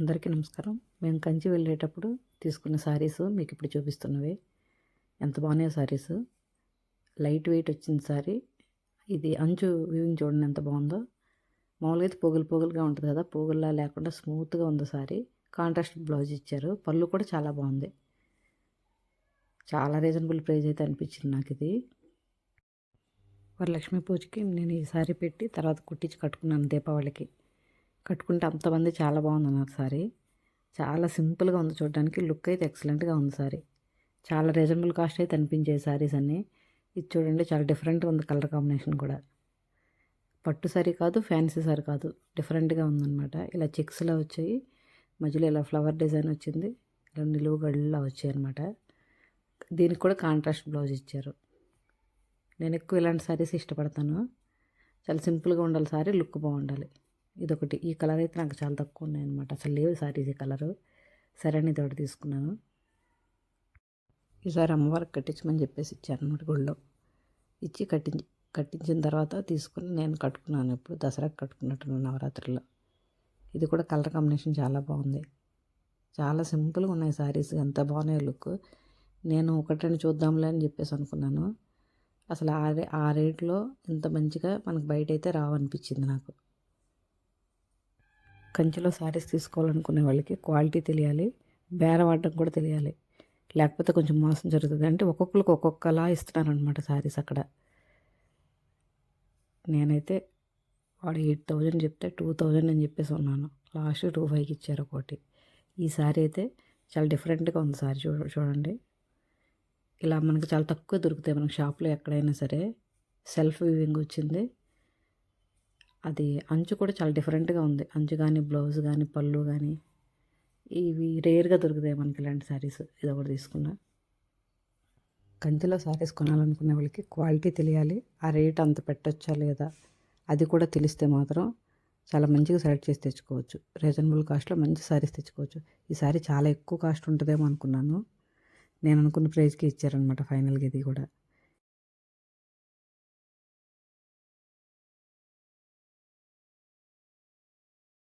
అందరికీ నమస్కారం. మేము కంచి వెళ్ళేటప్పుడు తీసుకున్న శారీస్ మీకు ఇప్పుడు చూపిస్తున్నవి. ఎంత బాగున్నాయో శారీస్ లైట్ వెయిట్ వచ్చింది శారీ ఇది అంచు వ్యూవింగ్ చూడండి ఎంత బాగుందో. మామూలుగా అయితే పోగులు పోగులుగా ఉంటుంది కదా పోగుల్లా లేకుండా స్మూత్గా ఉంది శారీ కాంట్రాస్ట్ బ్లౌజ్ ఇచ్చారు. పళ్ళు కూడా చాలా బాగుంది. చాలా రీజనబుల్ ప్రైస్ అయితే అనిపించింది నాకు ఇది. వరలక్ష్మి పూజకి నేను ఈ శారీ పెట్టి తర్వాత కుట్టించి కట్టుకున్నాను దీపావళికి. కట్టుకుంటే అంతమంది చాలా బాగుంది అన్నారు సారీ. చాలా సింపుల్గా ఉంది చూడడానికి లుక్ అయితే ఎక్సలెంట్గా ఉంది సారీ. చాలా రీజనబుల్ కాస్ట్ అయితే అనిపించే సారీస్ అన్నీ. ఇది చూడండి చాలా డిఫరెంట్గా ఉంది కలర్ కాంబినేషన్ కూడా. పట్టు సారీ కాదు ఫ్యాన్సీ సారీ కాదు డిఫరెంట్గా ఉందన్నమాట. ఇలా చెక్స్లా వచ్చాయి. మధ్యలో ఇలా ఫ్లవర్ డిజైన్ వచ్చింది. ఇలా నిలువు గళ్ళలా వచ్చాయి అనమాట దీనికి కూడా కాంట్రాస్ట్ బ్లౌజ్ ఇచ్చారు. నేను ఎక్కువ ఇలాంటి సారీస్ ఇష్టపడతాను. చాలా సింపుల్గా ఉండాలి సారీ లుక్ బాగుండాలి. ఇదొకటి. ఈ కలర్ అయితే నాకు చాలా తక్కువ ఉన్నాయి అనమాట అసలు లేవు సారీస్ ఈ కలరు. సరే అని ఇదొకటి తీసుకున్నాను. ఈసారి అమ్మవారికి కట్టించమని చెప్పేసి ఇచ్చాను అనమాట గుళ్ళో. ఇచ్చి కట్టించి కట్టించిన తర్వాత తీసుకుని నేను కట్టుకున్నాను ఇప్పుడు దసరాకి కట్టుకున్నట్టు నవరాత్రిలో ఇది కూడా కలర్ కాంబినేషన్ చాలా బాగుంది. చాలా సింపుల్గా ఉన్నాయి సారీస్. ఎంత బాగున్నాయి లుక్. నేను ఒకటని చూద్దాంలే అని చెప్పేసి అనుకున్నాను. అసలు ఆ రే ఆ రేట్లో ఇంత మంచిగా మనకు బయట అయితే రావనిపించింది నాకు. కంచిలో శారీస్ తీసుకోవాలనుకునే వాళ్ళకి క్వాలిటీ తెలియాలి బేరవాడడం కూడా తెలియాలి. లేకపోతే కొంచెం మోసం జరుగుతుంది. అంటే ఒక్కొక్కరికి ఒక్కొక్కలా ఇస్తున్నారనమాట శారీస్ అక్కడ. నేనైతే వాడు ఎయిట్ థౌజండ్ చెప్తే టూ థౌజండ్ అని చెప్పేసి ఉన్నాను. లాస్ట్ టూ ఫైవ్కి ఇచ్చారు ఒకటి. ఈ శారీ అయితే చాలా డిఫరెంట్గా ఉంది సారీ చూ చూడండి. ఇలా మనకి చాలా తక్కువ దొరుకుతాయి. మనకి షాప్లో ఎక్కడైనా సరే. సెల్ఫ్ వీవింగ్ వచ్చింది. అది అంచు కూడా చాలా డిఫరెంట్గా ఉంది. అంచు కానీ బ్లౌజ్ కానీ పళ్ళు కానీ ఇవి రేర్గా దొరుకుతాయి మనకి ఇలాంటి శారీస్ ఇది ఒకటి తీసుకున్నా. కంచిలో శారీస్ కొనాలనుకునే వాళ్ళకి క్వాలిటీ తెలియాలి. ఆ రేట్ అంత పెట్టచ్చా లేదా అది కూడా తెలిస్తే మాత్రం చాలా మంచిగా సెలెక్ట్ చేసి తెచ్చుకోవచ్చు. రీజనబుల్ కాస్ట్లో మంచి శారీస్ తెచ్చుకోవచ్చు. ఈ శారీ చాలా ఎక్కువ కాస్ట్ ఉంటుందేమో అనుకున్నాను. నేను అనుకున్న ప్రైస్కి ఇచ్చారనమాట ఫైనల్గా ఇది కూడా.